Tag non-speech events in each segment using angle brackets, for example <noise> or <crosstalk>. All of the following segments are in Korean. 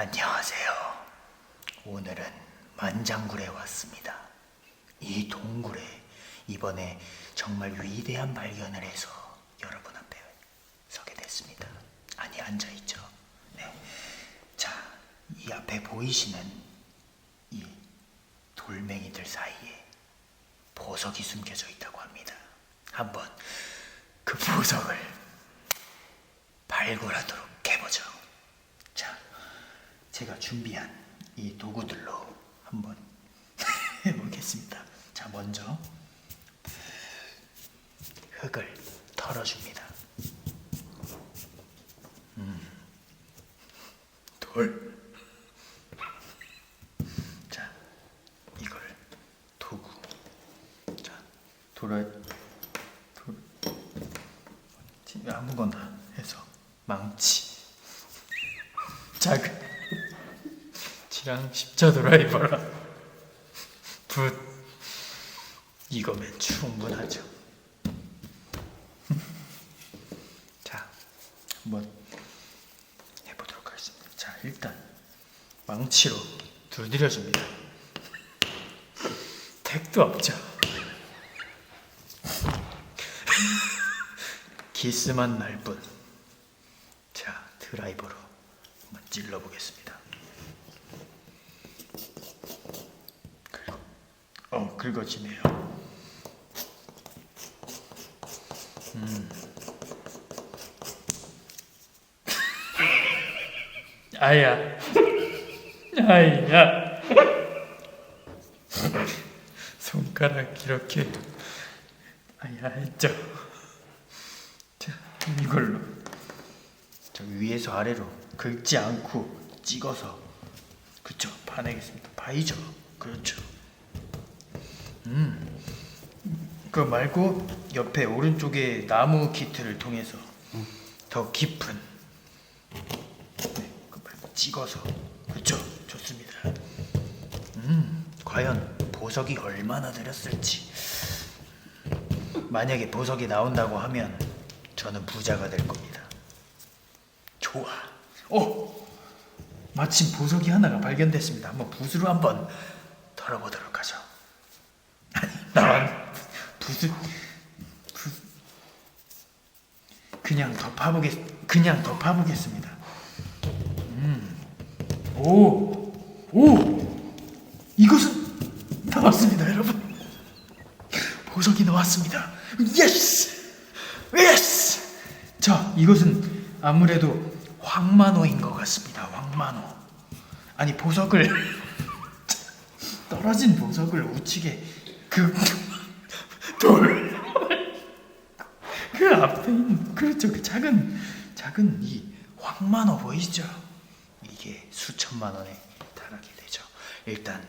안녕하세요. 오늘은 만장굴에 왔습니다. 이 동굴에 이번에 정말 위대한 발견을 해서 여러분 앞에 서게 됐습니다. 아니 앉아있죠. 네. 자, 이 앞에 보이시는 이 돌멩이들 사이에 보석이 숨겨져 있다고 합니다. 한번 그 보석을 발굴하도록 제가 준비한 이 도구들로 한번 <laughs> 해보겠습니다. 자, 먼저 흙을 털어줍니다. 음, 돌. 자, 이걸 도구. 자, 돌아, 돌, 아무거나 해서 망치. 작은 지랑 십자 드라이버라 붓 이거면 충분하죠. 자, 한번 해보도록 하겠습니다. 자, 일단 망치로 두드려줍니다. 택도 없죠. <laughs> 기스만 날 뿐. 자, 드라이버로 한번 찔러 보겠습니다. 긁어, 어, 긁어지네요. 음. 아야, 아야. 손가락 이렇게 아야 했죠. 자, 이걸로 저 위에서 아래로 긁지 않고 찍어서 그쵸 파내겠습니다 파이죠 그렇죠 음 그 말고 옆에 오른쪽에 나무 키트를 통해서 더 깊은 네, 그 말고 찍어서 그쵸 좋습니다 음 과연 보석이 얼마나 들었을지 만약에 보석이 나온다고 하면 저는 부자가 될 겁니다 좋아. 오! 마침 보석이 하나가 발견됐습니다. 한번 붓으로 한번 털어보도록 하죠. 나만 붓을 붓 그냥 덮어보겠 그냥 덮어보겠습니다. 음, 오, 오, 이것은 나왔습니다, 여러분. 보석이 나왔습니다. 예스, 예스. 자, 이것은 아무래도 황만호인 것 같습니다. 황만호. 아니 보석을 <laughs> 떨어진 보석을 우측에 그돌그 그 앞에 있는 그렇죠 그 작은 작은 이 황만호 보이시죠? 이게 수천만 원에 달하게 되죠. 일단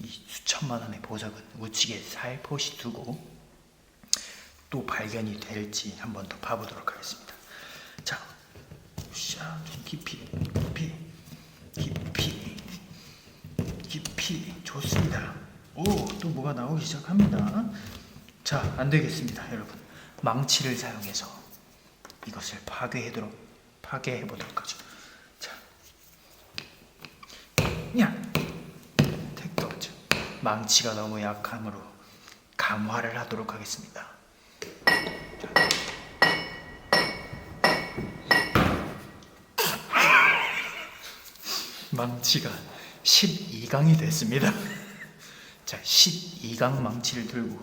이 수천만 원의 보석은 우측에 살포시 두고 또 발견이 될지 한 번 더 봐보도록 하겠습니다. 자, 샤, 좀 깊이, 깊이, 깊이, 깊이, 좋습니다. 오, 또 뭐가 나오기 시작합니다. 자, 안 되겠습니다, 여러분. 망치를 사용해서 이것을 파괴해도록 파괴해 보도록 하죠. 자, 야, 택도 없죠. 망치가 너무 약함으로 감화를 하도록 하겠습니다. 망치가 12강이 됐습니다. 자, 12강 망치를 들고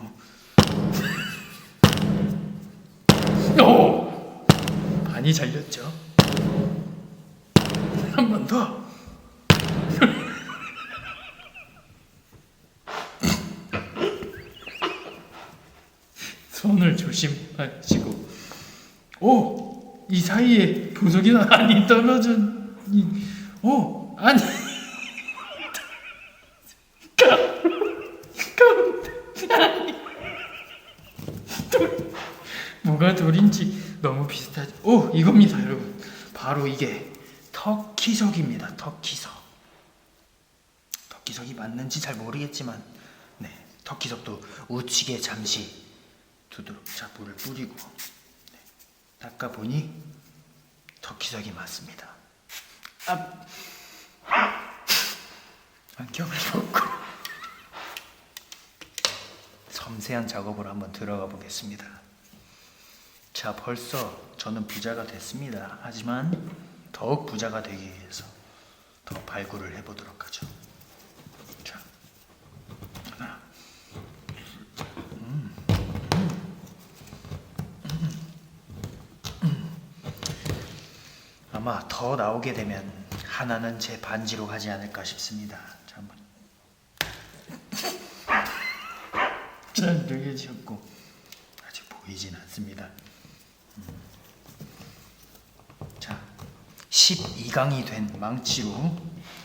<laughs> 오! 반이 잘렸죠? 한 번 더. <laughs> 손을 조심하시고 오! 이 사이에 보석이 많이 떨어진 이, 오! 아니 뭐가 돌인지 너무 비슷하죠. 오 이겁니다, 여러분. 바로 이게 터키석입니다. 터키석. 터키석이 맞는지 잘 모르겠지만, 네, 터키석도 우측에 잠시 두도록 자 물을 뿌리고 네, 닦아 보니 터키석이 맞습니다. 아, 안경을 벗고 섬세한 작업으로 한번 들어가 보겠습니다. 자, 벌써 저는 부자가 됐습니다. 하지만 더욱 부자가 되기 위해서 더 발굴을 해보도록 하죠. 자, 하나, 음, 아마 더 나오게 되면 하나는 제 반지로 가지 않을까 싶습니다. 자, 한번. 자, 이렇게 지었고 아직 보이진 않습니다. 음. 자, 12강이 된 망치로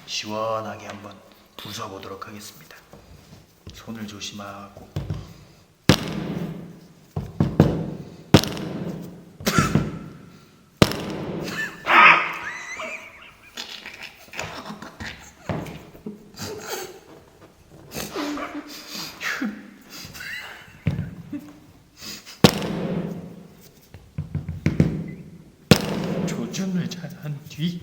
시원하게 한번 부숴보도록 하겠습니다. 손을 조심하고 한뒤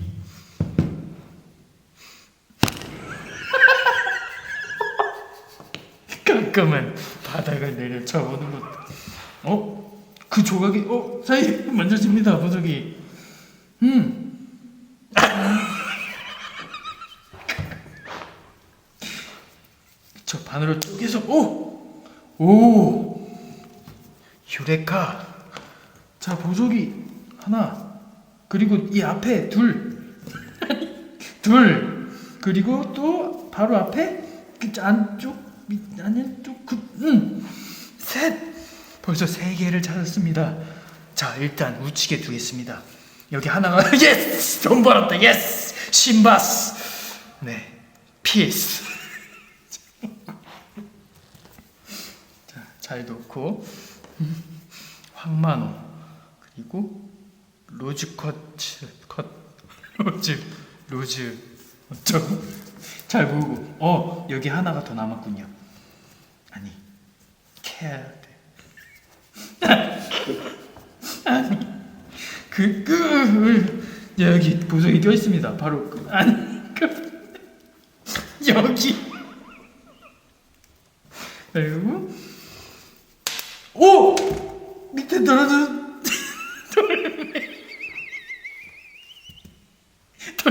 가끔은 바닥을 내려쳐보는 것도 어? 그 조각이 어? 사이 만져집니다 보석이 음. <laughs> 저 반으로 쪼개서 오! 오! 유레카 자 보석이 하나 그리고 이 앞에 둘, <laughs> 둘, 그리고 또 바로 앞에 그 안쪽, 밑 안쪽, 그, 음, 셋. 벌써 세 개를 찾았습니다. 자, 일단 우측에 두겠습니다. 여기 하나가 <laughs> 예스, 돈 벌었다, 예스, 신바스, 네, 피스. <laughs> 자, 잘 놓고. 음, 황만호. 그리고 로즈 컷츠 컷. 로즈 로즈 어쩌고 잘 보고. 어 여기 하나가 더 남았군요. 아니 캐드 <laughs> 아니 그, 그 여기 보석이 껴 있습니다. 바로 그 아니 그 여기. 그리고 오! 밑에 떨어진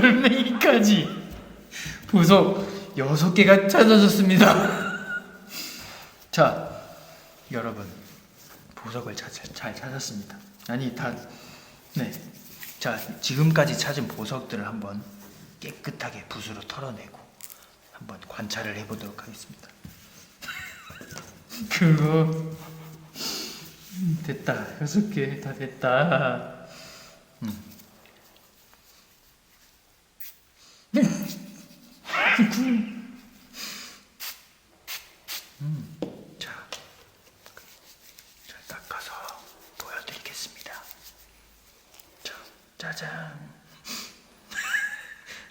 돌멩이까지 보석 여섯 개가 찾아졌습니다. <laughs> 자, 여러분 보석을 자, 자- 잘 찾았습니다. 아니 다 네. 자, 지금까지 찾은 보석들을 한번 깨끗하게 붓으로 털어내고 한번 관찰을 해 보도록 하겠습니다. <laughs> 그거 음, 됐다. 여섯 개 다 됐다. 자, 잘 닦아서 보여드리겠습니다. 자, 짜잔.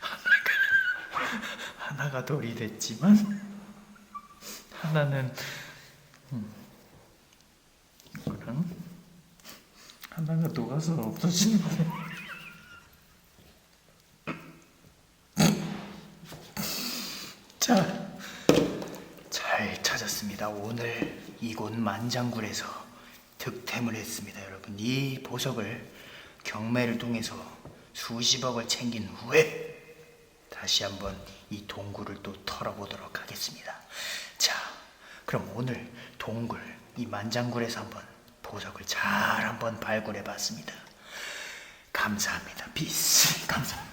하나가, 하나가 돌이 됐지만, <laughs> 하나는, 음, 이거랑, 하나가 녹아서 없어지는 거 <laughs> 자, 잘 찾았습니다. 오늘 이곳 만장굴에서 득템을 했습니다, 여러분. 이 보석을 경매를 통해서 수십억을 챙긴 후에 다시 한번 이 동굴을 또 털어보도록 하겠습니다. 자, 그럼 오늘 동굴, 이 만장굴에서 한번 보석을 잘 한번 발굴해 봤습니다. 감사합니다. 비스. <laughs> 감사합니다.